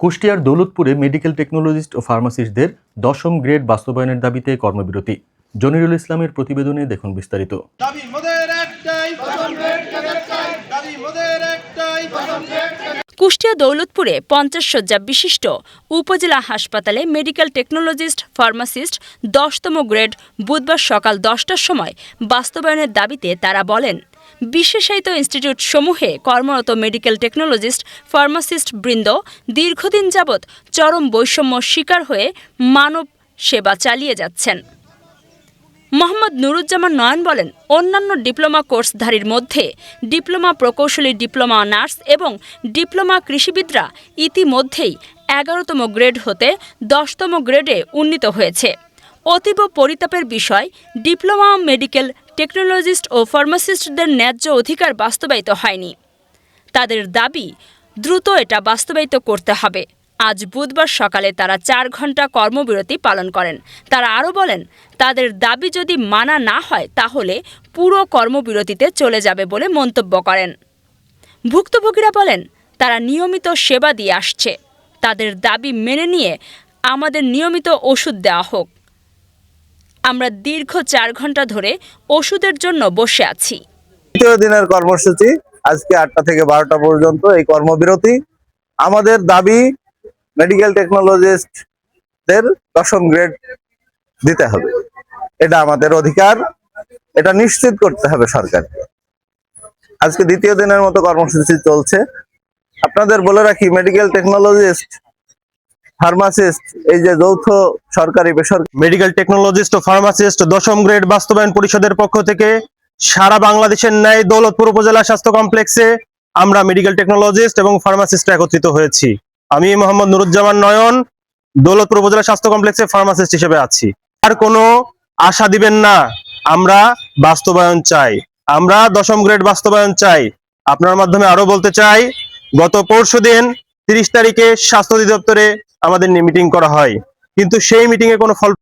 কুষ্টিয়ার দৌলতপুরে medical technologist ও ফার্মাসিস্টদের দশম গ্রেড বাস্তবায়নের দাবিতে কর্মবিরতি। জনিরুল ইসলামের প্রতিবেদনে দেখুন বিস্তারিত। কুষ্টিয়া দৌলতপুরে পঞ্চাশ শয্যা বিশিষ্ট উপজেলা হাসপাতালে মেডিকেল টেকনোলজিস্ট ফার্মাসিস্ট দশতম গ্রেড বুধবার সকাল দশটার সময় বাস্তবায়নের দাবিতে তারা বলেন বিশেষায়িত ইনস্টিটিউট সমূহে কর্মরত মেডিকেল টেকনোলজিস্ট, ফার্মাসিস্ট বৃন্দ দীর্ঘদিন যাবৎ চরম বৈষম্য শিকার হয়ে মানব সেবা চালিয়ে যাচ্ছেন। মোহাম্মদ নুরুজ্জামান নয়ন বলেন, অন্যান্য ডিপ্লোমা কোর্সধারীর মধ্যে ডিপ্লোমা প্রকৌশলী, ডিপ্লোমা নার্স এবং ডিপ্লোমা কৃষিবিদরা ইতিমধ্যেই এগারোতম গ্রেড হতে দশতম গ্রেডে উন্নীত হয়েছে। অতীব পরিতাপের বিষয় ডিপ্লোমা মেডিকেল টেকনোলজিস্ট ও ফার্মাসিস্টদের ন্যায্য অধিকার বাস্তবায়িত হয়নি। তাদের দাবি, দ্রুত এটা বাস্তবায়িত করতে হবে। আজ বুধবার সকালে তারা চার ঘণ্টা কর্মবিরতি পালন করেন। তারা আরও বলেন, তাদের দাবি যদি মানা না হয়, তাহলে পুরো কর্মবিরতিতে চলে যাবে বলে মন্তব্য করেন। ভুক্তভোগীরা বলেন, তারা নিয়মিত সেবা দিয়ে আসছে। তাদের দাবি মেনে নিয়ে আমাদের নিয়মিত ওষুধ দেওয়া হোক। আমরা দীর্ঘ চার ঘণ্টা ধরে ওষুধের জন্য বসে আছি। তৃতীয় দিনের কর্মসূচি, আজকে আটটা থেকে বারোটা পর্যন্ত এই কর্মবিরতি। আমাদের দাবি মেডিকেল টেকনোলজিস্টদের দশম গ্রেড দিতে হবে। এটা আমাদের অধিকার, এটা নিশ্চিত করতে হবে সরকারকে আজকে দ্বিতীয় দিনের মতো কর্মসূচি চলছে। আপনাদের বলে রাখি মেডিকেল টেকনোলজিস্ট ফার্মাসিস্ট, এই যে যৌথ সরকারি বেসরকারি মেডিকেল টেকনোলজিস্ট ও ফার্মাসিস্ট দশম গ্রেড বাস্তবায়ন পরিষদের পক্ষ থেকে সারা বাংলাদেশের ন্যায় দৌলতপুর উপজেলা স্বাস্থ্য কমপ্লেক্সে আমরা মেডিকেল টেকনোলজিস্ট এবং ফার্মাসিস্ট একত্রিত হয়েছি। আমি মোহাম্মদ নুরুজ্জামান নয়ন, দৌলতপুর উপজেলা স্বাস্থ্য কমপ্লেক্সে ফার্মাসিস্ট হিসেবে আছি। আর কোনো আশা দিবেন না, আমরা বাস্তবায়ন চাই। আমরা দশম গ্রেড বাস্তবায়ন চাই। আপনার মাধ্যমে আরও বলতে চাই, গত পরশু দিন তিরিশ তারিখে স্বাস্থ্য অধিদপ্তরে আমাদের নিয়ে মিটিং করা হয়। কিন্তু সেই মিটিং এ কোনো ফল